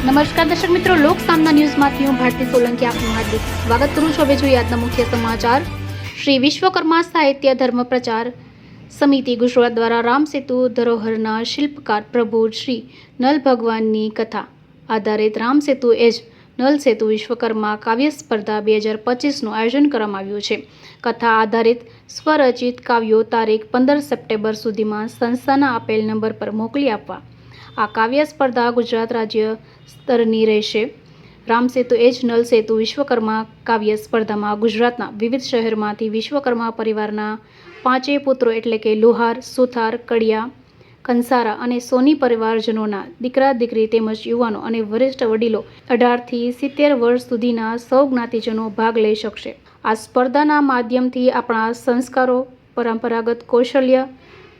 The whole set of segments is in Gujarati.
નમસ્કાર દર્શક મિત્રો, લોક સામના ન્યૂઝમાંથી હું ભારતી સોલંકી આપનું હાર્દિક સ્વાગત કરું છું. હવે જોઈએ આજના મુખ્ય સમાચાર. શ્રી વિશ્વકર્મા સાહિત્ય ધર્મ પ્રચાર સમિતિ ગુજરાત દ્વારા રામ સેતુ ધરોહરના શિલ્પકાર પ્રભુ શ્રી નલ ભગવાનની કથા આધારિત રામ સેતુ એજ નલ સેતુ વિશ્વકર્મા કાવ્ય સ્પર્ધા બે હજાર પચીસનું આયોજન કરવામાં આવ્યું છે. કથા આધારિત સ્વરચિત કાવ્યો તારીખ પંદર સપ્ટેમ્બર સુધીમાં સંસ્થાના આપેલ નંબર પર મોકલી આપવા આ કાવ્ય સ્પર્ધા ગુજરાત રાજ્ય સ્તરની રહેશે. રામસેતુ એજ નલ સેતુ વિશ્વકર્મા કાવ્ય સ્પર્ધામાં ગુજરાતના વિવિધ શહેરમાંથી વિશ્વકર્મા પરિવારના પાંચેય પુત્રો એટલે કે લુહાર, સુથાર, કડિયા, કંસારા અને સોની પરિવારજનોના દીકરા દીકરી તેમજ યુવાનો અને વરિષ્ઠ વડીલો અઢારથી સિત્તેર વર્ષ સુધીના સૌ જ્ઞાતિજનો ભાગ લઈ શકશે. આ સ્પર્ધાના માધ્યમથી આપણા સંસ્કારો, પરંપરાગત કૌશલ્ય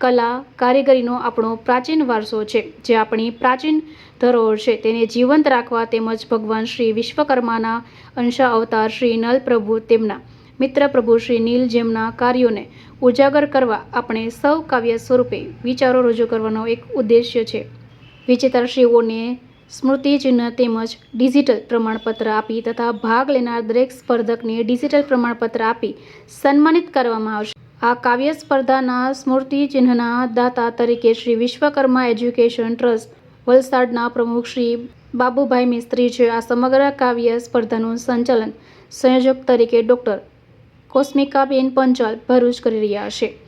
કલા કારીગરીનો આપણો પ્રાચીન વારસો છે, જે આપણી પ્રાચીન ધરોહર છે. તેને જીવંત રાખવા તેમજ ભગવાન શ્રી વિશ્વકર્માના અંશા અવતાર શ્રી નલ પ્રભુ તેમના મિત્ર પ્રભુ શ્રી નીલ જેમના કાર્યોને ઉજાગર કરવા આપણે સૌ કાવ્ય સ્વરૂપે વિચારો રજૂ કરવાનો એક ઉદ્દેશ્ય છે. વિજેતાશ્રીઓને સ્મૃતિ ચિહ્ન તેમજ ડિજિટલ પ્રમાણપત્ર આપી તથા ભાગ લેનાર દરેક સ્પર્ધકને ડિજિટલ પ્રમાણપત્ર આપી સન્માનિત કરવામાં આવશે. આ કાવ્ય સ્પર્ધાના સ્મૃતિ ચિહ્નના દાતા તરીકે શ્રી વિશ્વકર્મા એજ્યુકેશન ટ્રસ્ટ, વલસાડના પ્રમુખ શ્રી બાબુભાઈ મિસ્ત્રી છે. આ સમગ્ર કાવ્ય સ્પર્ધાનું સંચાલન સંયોજક તરીકે ડૉક્ટર કોસ્મિકાબેન પંચાલ ભરૂચ કરી રહ્યા છે.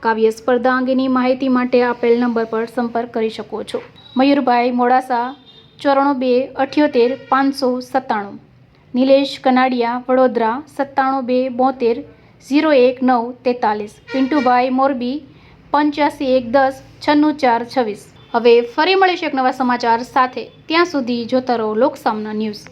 કાવ્ય સ્પર્ધા અંગેની માહિતી માટે આપેલ નંબર પર સંપર્ક કરી શકો છો. મયુરભાઈ મોડાસા, ચોરાણું બે, અઠ્યોતેર, પાંચસો સત્તાણું. નિલેશ કનાડિયા, વડોદરા, સત્તાણું બે, બોતેર ઝીરો એક નવ તેતાલીસ. પિન્ટુભાઈ મોરબી, પંચ્યાસી એક દસ, છન્નું ચાર, છવ્વીસ. હવે ફરી મળીશું એક નવા સમાચાર સાથે. ત્યાં સુધી જોતા રહો લોકસામના ન્યૂઝ.